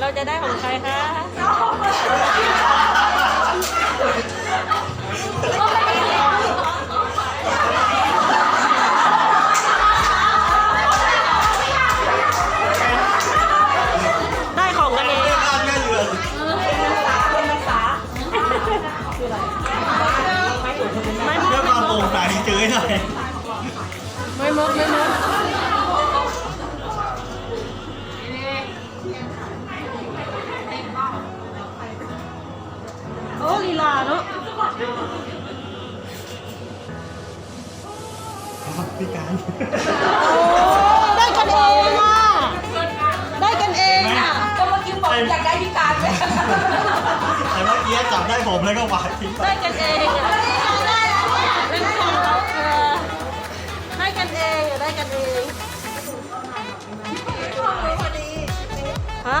เราจะได้ของใครคะได้ของกันเองบ้านแม่เรือนไม่มเพื่อดความโปร่งใสเจอหน่อย ไม่มดไม่มด พี่การโอ้ได้กันเองอะ ได้กันเองอะก็เมื่อกี้บอกอยากได้พิการไหมแต่เมื่อกี้จับได้ผมแล้วก็วางทิ้งไปได้กันเองอะเล่นของเราเออได้กันเองอะได้กันเองฮะ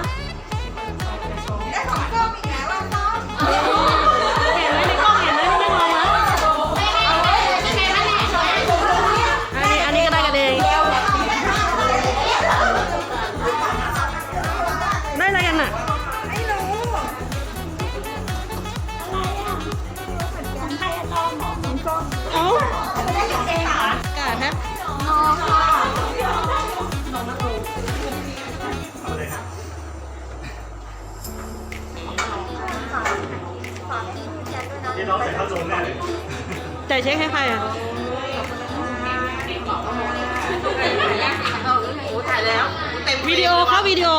ดีโอเข้าวิดีโอ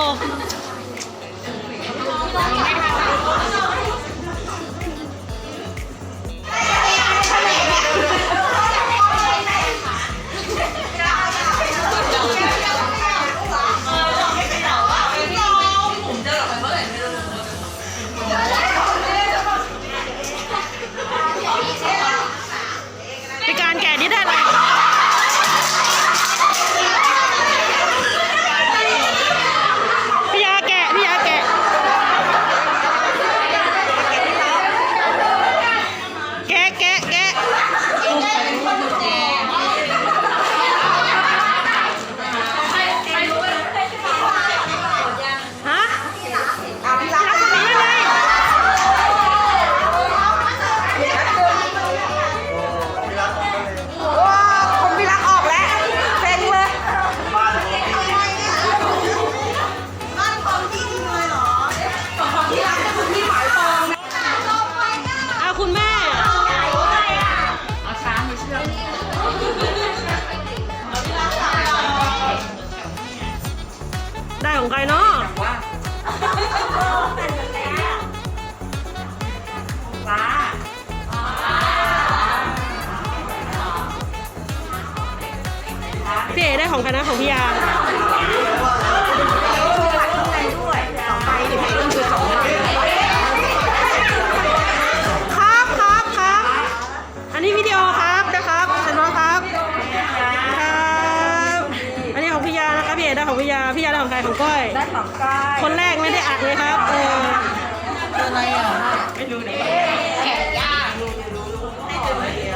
ของใครเนาะว่าฟ้าพี่เอได้ของใครนะของพี่ยา พี่ยาพี่ยาได้ของใครของก้อย ได้ของก้อยคนแรกไม่ได้อัดเลยครับ เอออะไรอะ ไม่รู้เดี๋ยวแกะยากก้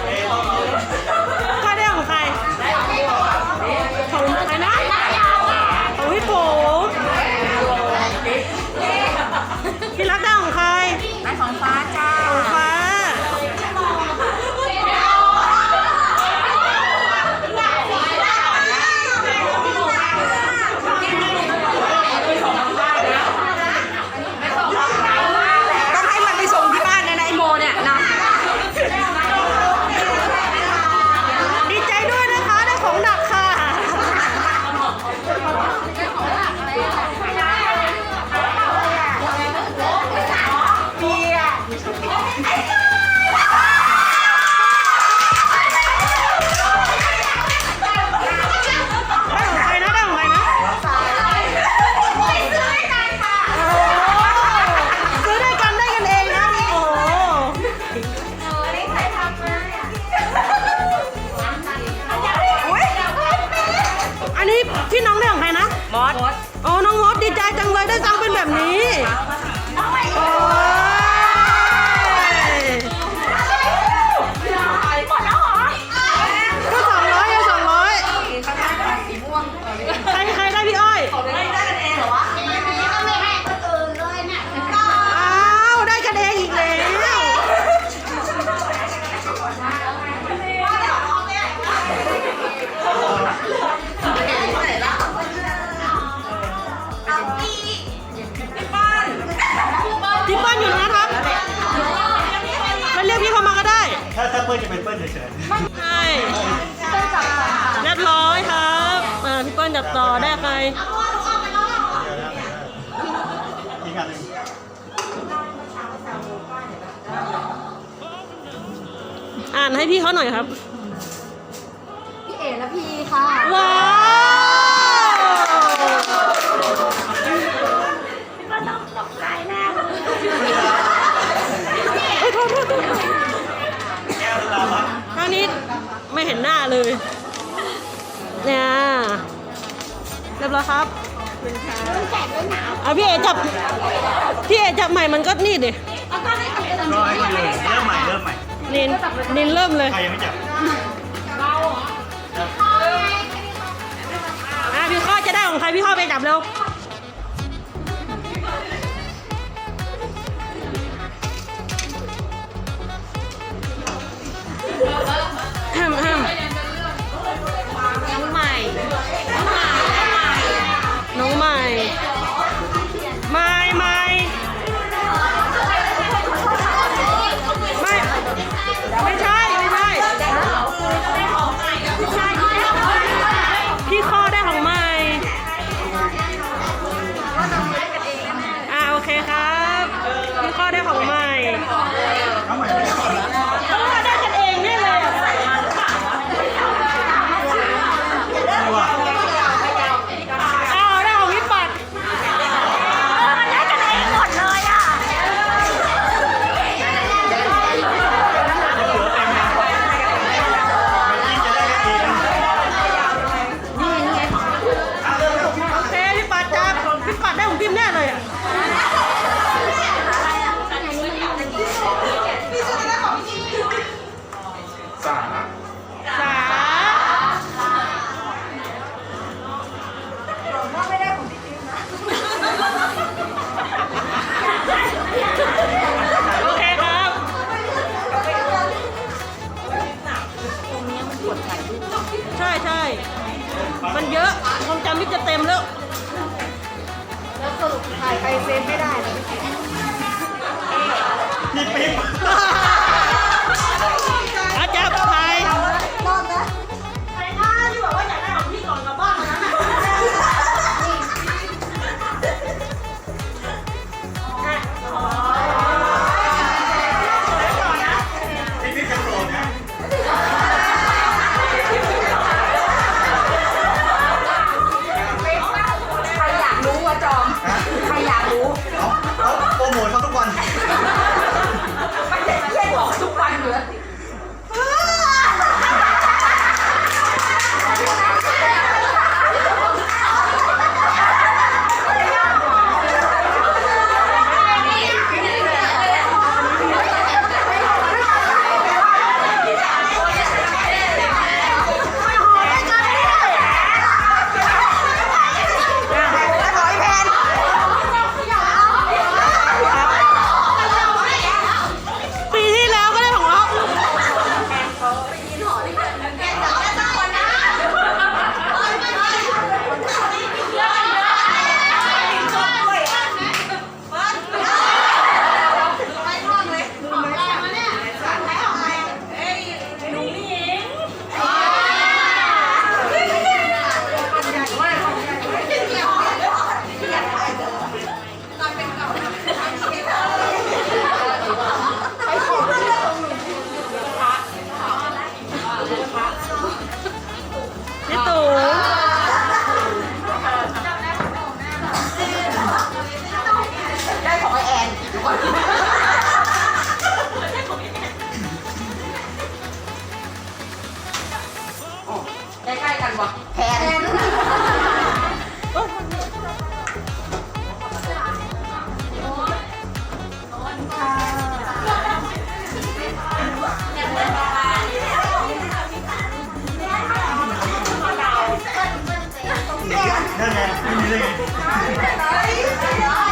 มอสอ๋อน้องมดดีใจจังเลยได้จังเป็นแบบนี้ โอ้ อ่านให้พี่เขาหน่อยครับ พี่เอ๋และพีค่ะ ว้าวพี่ก็ต้องตกใจแน่เอ้ยโทษโทษโทษางนี้ไม่เห็นหน้าเลยเนี่ย รียบร้อยครับเอาพี่เอจับ พี่เอจับใหม่มันก็นี่ดิก็ให้คนยเริ่มใหม่เริ่มใหม่นินนินเริ่มเลยใครยังไม่จับอะพี่ข้อจะได้ของใครพี่ข้อไปจับเร็ว 나이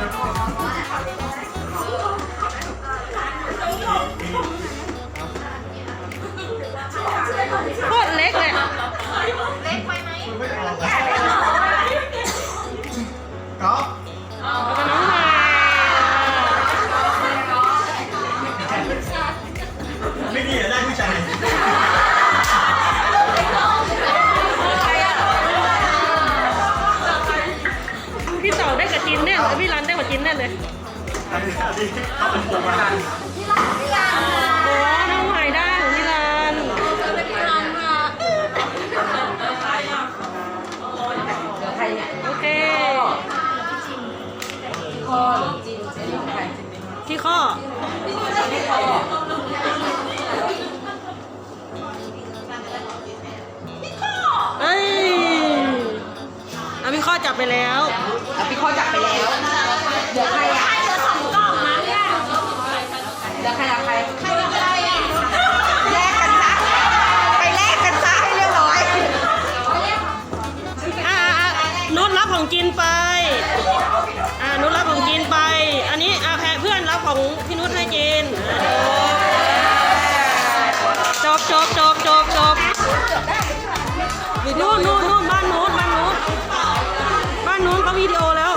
等我哦 อันนี้อันนี้เขาเป็นปูมาโอ้น้องหอยได้ของพี่รันโอเคคอหรือจินเส้นของใครที่ข้อไม่คอเอ้ยอะพี่ข้อจับไปแล้ว อะพี่คอจับ ของพี่นุชให้เจนจบจบจบจบจบนู่นนู่นนู่นบ้านนู้นบ้านนู้นบ้านนู้นเขาวิดีโอแล้ว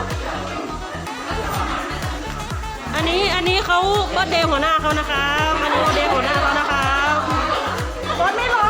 อันนี้อันนี้เขาเบิร์ดเดย์หัวหน้าเขานะคะอันนี้เบิร์ดเดย์หัวหน้าเขานะคะรถไม่ร้อ